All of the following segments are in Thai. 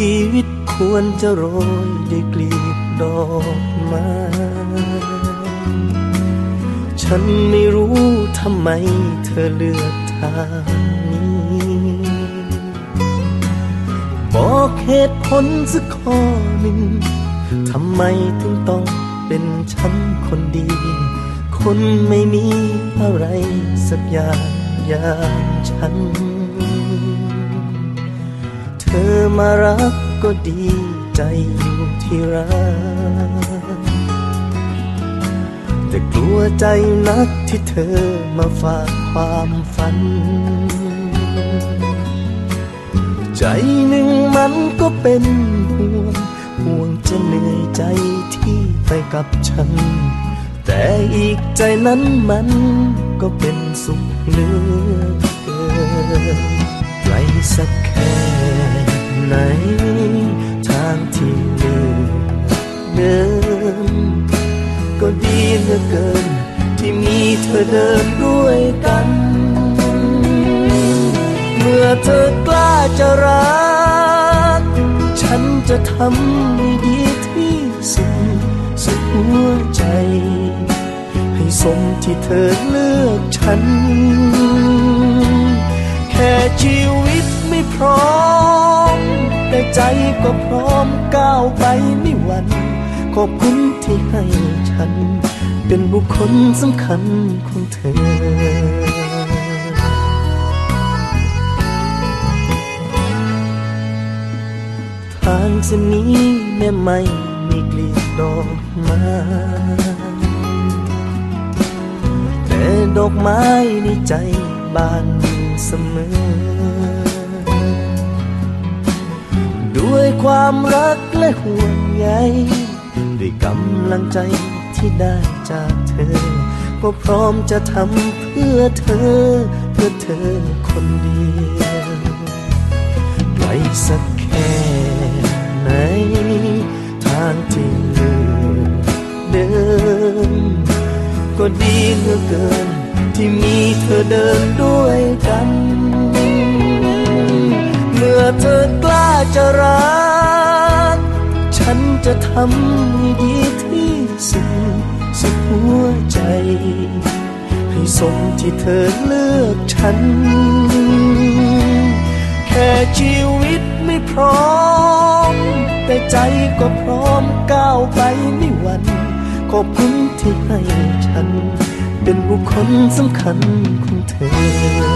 ีวิตควรจะโรยด้วยกลีบดอกไม้ฉันไม่รู้ทำไมเธอเลือกทางนี้ บอกเหตุผลสักข้อหนึ่งทำไมถึงต้องเป็นฉันคนดี คนไม่มีอะไรสักอย่างอย่างฉัน เธอมารักก็ดีใจอยู่ที่รัก แต่กลัวใจนักที่เธอมาฝากความฝัน ใจหนึ่งมันก็เป็นห่วงห่วงจะเหนื่อยใจที่ไปกับฉัน แต่อีกใจนั้นมันก็เป็นสุขเหลือเกินไกลสัก แค่ไหนทางที่เลือกเดินก็ดีเหลือเกิน ที่มีเธอเดินด้วยกัน เมื่อเธอกล้าจะรัก ฉันจะทำให้ดีที่สุดสุดหัวใจ ให้สมที่เธอเลือกฉัน แค่ชีว ก็พร้อมก้าวไปไม่หวั่นขอบคุณที่ให้ฉัน เป็นบุคคลสำคัญของเธอทางเส้นนี้แม้ไม่มีกลีบดอกไม้แต่ดอกไม้ในใจบานเสมอ ความรักและห่วงใยด้วยกำลังใจที่ได้จากเธอ ก็พร้อมจะทำเพื่อเธอ เพื่อเธอคนเดียวไกลสักแค่ไหน ทางที่เลือกเดินก็ดีเหลือเกิน ที่มีเธอเดินด้วยกัน เมื่อเธอกล้าจะรักำให้ดีที่สุดสุดหัวใจ ให้สมที่เธอเลือกฉัน แค่ชีวิตไม่พร้อม แต่ใจก็พร้อมก้าวไปไม่หวั่นขอบคุณที่ให้ฉัน เป็นบุคคลสำคัญของเธอ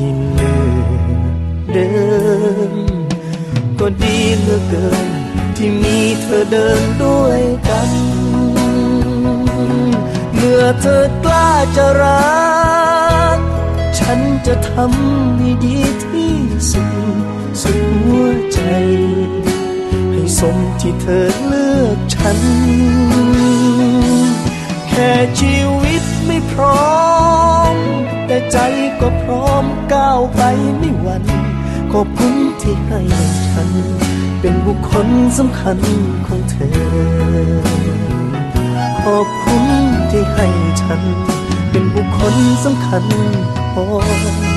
ที่เลือกเดินก็ดีเหลือเกิน ที่มีเธอเดินด้วยกัน เมื่อเธอกล้าจะรัก ฉันจะทำให้ดีที่สุด สุดหัวใจ ให้สมที่เธอเลือกฉัน แค่ชีวิต ไม่พร้อม แต่ใจก็พร้อมก้าวไปไม่หวั่นขอบคุณที่ให้ฉัน เป็นบุคคลสำคัญของเธอ ขอบคุณที่ให้ฉัน เป็นบุคคลสำคัญของ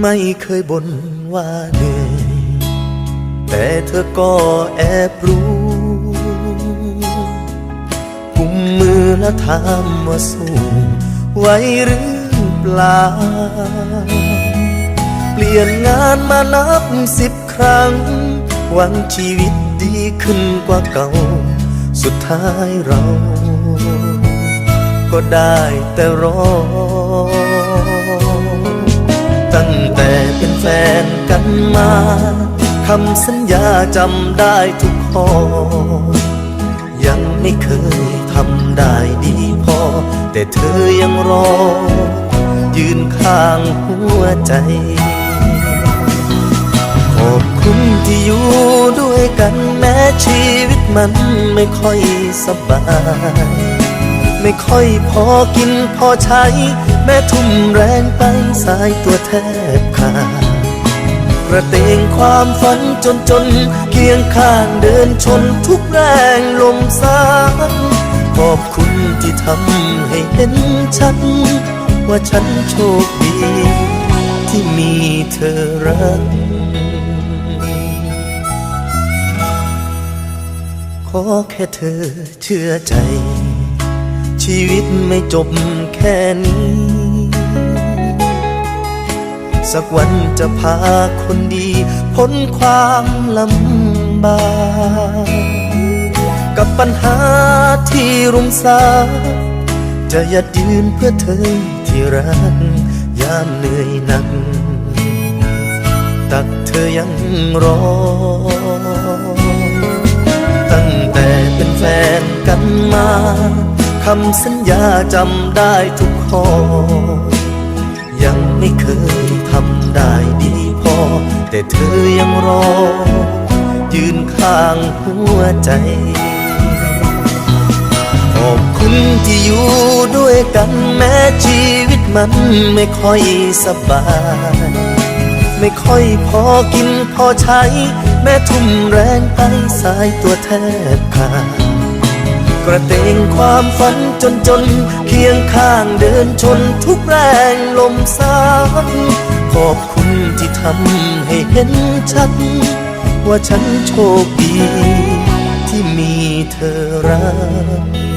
ไม่เคยบ่นว่าเหนื่อยแต่เธอก็แอบรู้กุมมือและถามว่าสู้ไหวหรือเปล่า เปลี่ยนงานมานับสิบครั้ง หวังชีวิตดีขึ้นกว่าเก่า สุดท้ายเรา ก็ได้แต่รอ แฟนกันมาคำสัญญาจำได้ทุกข้อ ยังไม่เคยทำได้ดีพอ แต่เธอยังรอ ยืนข้างหัวใจ ขอบคุณที่อยู่ด้วยกันแม้ชีวิตมันไม่ค่อยสบายไม่ค่อยพอกินพอใช้ แม้ทุ่มแรงไปสายตัวแทบขาด กระเตงความฝันจนจน เคียงข้างเดินชนทุกแรงลมสานขอบคุณที่ทำให้เห็นชัดว่าฉันโชคดี ที่มีเธอรัก ขอแค่เธอเชื่อใจ ชีวิตไม่จบแค่นี้ สักวันจะพาคนดีพ้นความลำบากกับปัญหาที่รุมสาจะยัดยืนเพื่อเธอที่รักยามเหนื่อยหนัก ตักเธอยังรอ ตั้งแต่เป็นแฟนกันมาคำสัญญาจำได้ทุกข้อ ไม่เคยทำได้ดีพอ แต่เธอยังรอ ยืนข้างหัวใจ ขอบคุณที่อยู่ด้วยกันแม้ชีวิตมันไม่ค่อยสบาย ไม่ค่อยพอกินพอใช้ แม้ทุ่มแรงไปสายตัวแทบขาด ระเตงความฝันจนจน เคียงข้างเดินชนทุกแรงลมสานขอบคุณที่ทำให้เห็นชัด ว่าฉันโชคดี ที่มีเธอรัก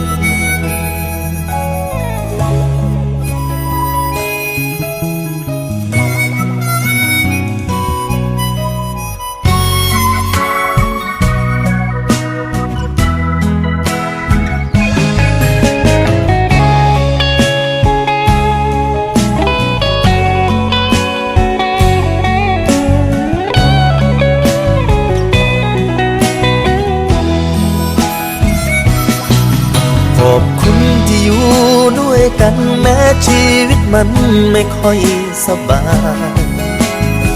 วยกันแม้ชีวิตมันไม่ค่อยสบาย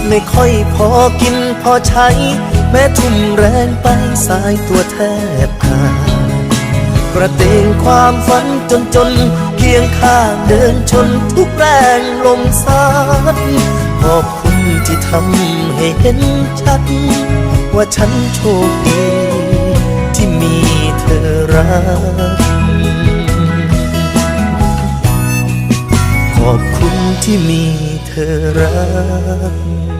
ไม่ค่อยพอกินพอใช้ แม้ทุ่มแรงไปสายตัวแทบขาดกระเตงความฝันจนจนเคียงข้างเดินชนทุกแรงลมสานขอบคุณที่ทำให้เห็นชัด ว่าฉันโชคดีที่มีเธอรัก ที่มีเธอรัก